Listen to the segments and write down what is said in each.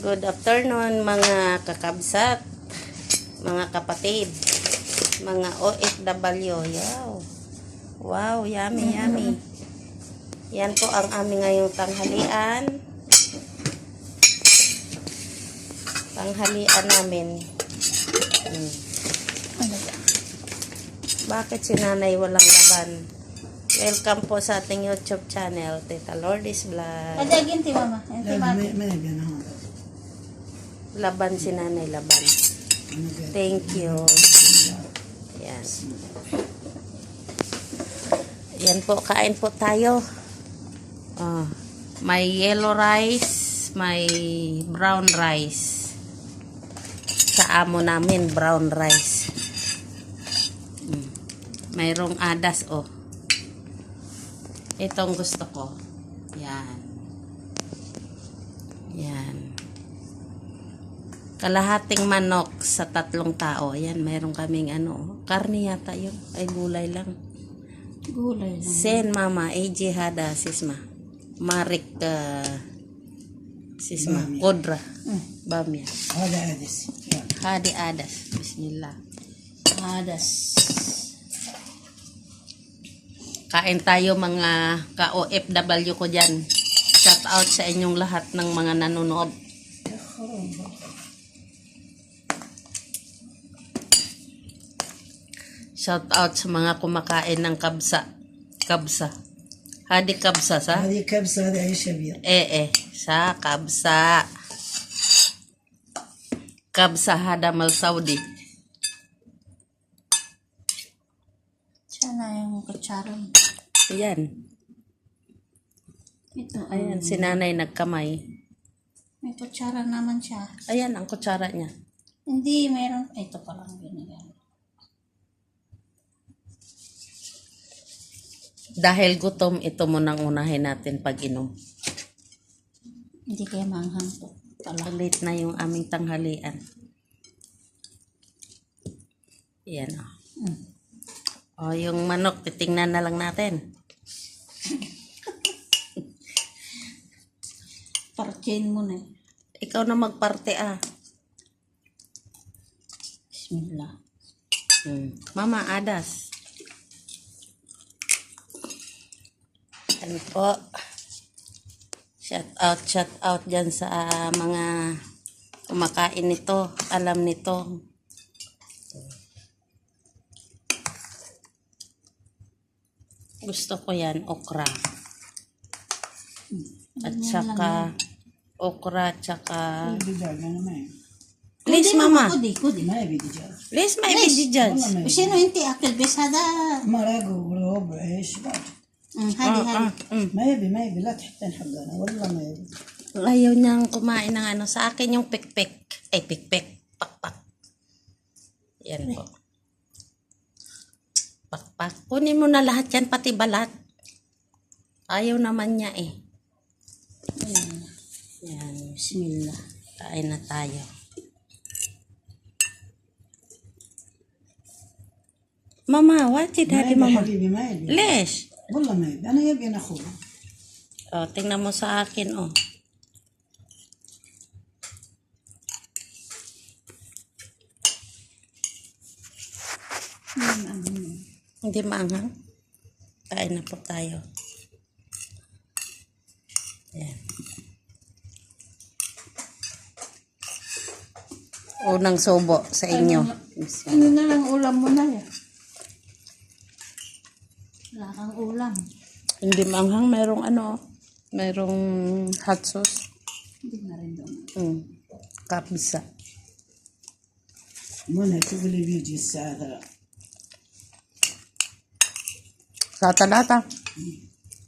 Good afternoon mga kakabsat, mga kapatid, mga OFW. Wow, wow yummy, yummy. Yan po ang aming ngayong tanghalian. Tanghalian namin. Hmm. Bakit si nanay walang laban? Welcome po sa ating YouTube channel, Tita Lourdes Vlog. Ada ginti mama. Ginti لا mama. Laban si nanay, laban. Thank you. Yan. Yan po, kain po tayo. Oh, may yellow rice, may brown rice. Sa amo namin, brown rice. Hmm. Mayroong adas, oh. Itong gusto ko. Yan. Yan kalahating manok sa tatlong tao. Ayan, meron kaming ano, karne yata yun. Ay, gulay lang. Gulay lang. Sen Mama, AJ Hada, Sisma. Marik, uh, Sisma, Bamia. Kodra, mm. Bamia. Hadi Adas. Yeah. Hadi Adas. Bismillah. Adas. Kain tayo mga ka-OFW ko dyan. Shout out sa inyong lahat ng mga nanonood. Oh. Shout out sa mga kumakain ng kabsa. Kabsa. Hadi kabsa sa? Hadi kabsa, hadi ayushabir. Eh, eh. Sa kabsa. Kabsa hadamal Saudi. Sana yung kutsara. Ayan. Ito. Ayan, si nanay nagkamay. May kutsara naman siya. Ayan, ang kutsara niya. Hindi, mayroon. Ito pa lang binigyan. Dahil gutom, ito mo nang unahin natin pag-inom. Hindi kaya manghang to. Tala. Late na yung aming tanghalian. Ayan o. Mm. O, yung manok, titingnan na lang natin. Parchain mo na eh. Ikaw na magparte ah. Bismillah. Hmm. Mama, adas. Ano po? Shout out, shout out dyan sa ah, mga kumakain nito, alam nito. Gusto ko yan, okra. At saka, okra, at saka... Please, mama. Kudi, kudi. May video. Please, may video dyan. Sino hindi akil besada? Marago, bro, bro. Mm, ah, hali, hali. Ah, mm. Maybe, maybe. La tihtan haggana. Wala maybe. Ayaw niyang kumain ng ano. Sa akin yung pikpik. Ay, pikpik. Pakpak. Yan po. Pakpak. Kunin mo na lahat yan, pati balat. Ayaw naman niya eh. Yan. Bismillah. Kain na tayo. Mama, what did daddy mama? Lesh. Wala na yun. Ano yun ako? O, tingnan mo sa akin. Oh. Ano Hindi maanghang. Kain na po tayo. Ayan. Unang sobo sa inyo. Ano, ano na lang ulam mo na yan? Wala kang ulam. Hindi maanghang, merong ano, merong hot sauce. Hindi na rin doon. Mm. Kapsa. منى تقولي بيجي الساعه 3 Sa talata.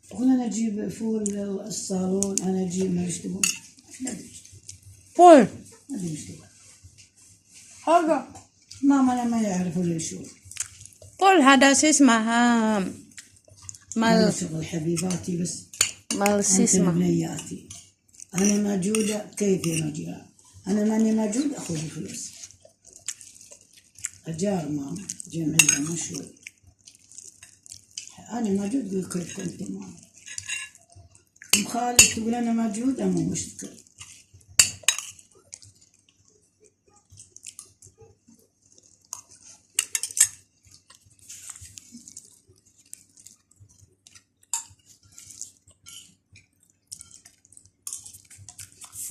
قول انا اجيب فول الصالون انا اجيب ما يشتغل ما ادري Full. ما ادري يشتغل هذا ماما انا ما يعرفوا لي شو Full hada sisma. مال شغل حبيباتي بس مال سيسما بنياتي أنا موجوده كيف موجوده أنا ماني موجود اخذ فلوس أجار ما جمعية مشهور. أنا موجود قول كلكم ما مخالف تقول أنا موجود أنا مشكله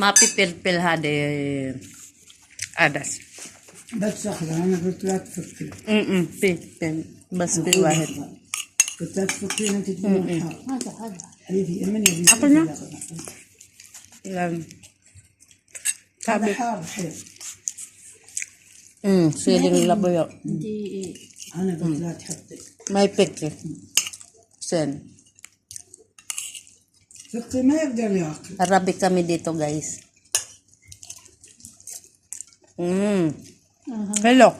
mapipilpil hadi adas. बच्चा खाना गुजरात फुक्की हम्म पे पे बस पे वाहिद गुजरात फुक्की ना कितनी हाँ हाँ अभी भी मैंने अभी अपना लम खाबे Mm, feeling laboyo. Hindi. Ano ba May picture. Send. Arabic kami dito, guys. Mm. Uh-huh. Hello.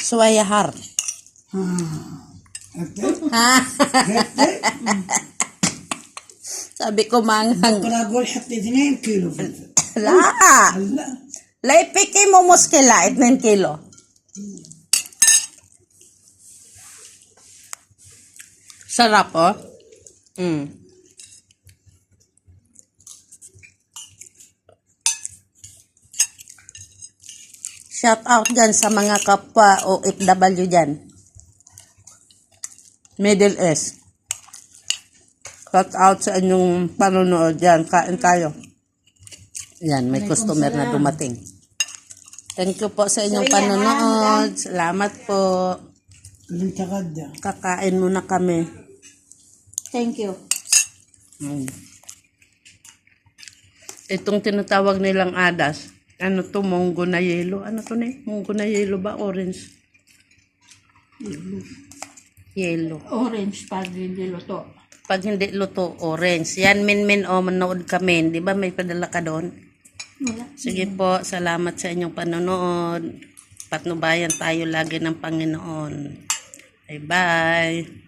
Suwayahar. Ah. Okay. Sabi ko manghang. Bukra gol hati 2 kilo. La. La. La ipiki mo muskila 2 kilo. Sarap, oh. Mm. Shout out dyan sa mga kapwa OFW dyan. Middle East. Shout out sa inyong panunood dyan. Kain tayo. Yan, may customer na dumating. Thank you po sa inyong so, panonood. Salamat po. Kakain muna kami thank you. Mm. Itong tinatawag nilang adas, ano to, munggo na yelo. Ano to ne? Munggo na yelo ba? Orange? Yelo. Orange pag hindi luto. Pag hindi luto, orange. Yan, min min o, manood kami. Di ba may padala ka doon? Wala. Sige po, salamat sa inyong panonood. Patnubayan tayo lagi ng Panginoon. Bye-bye.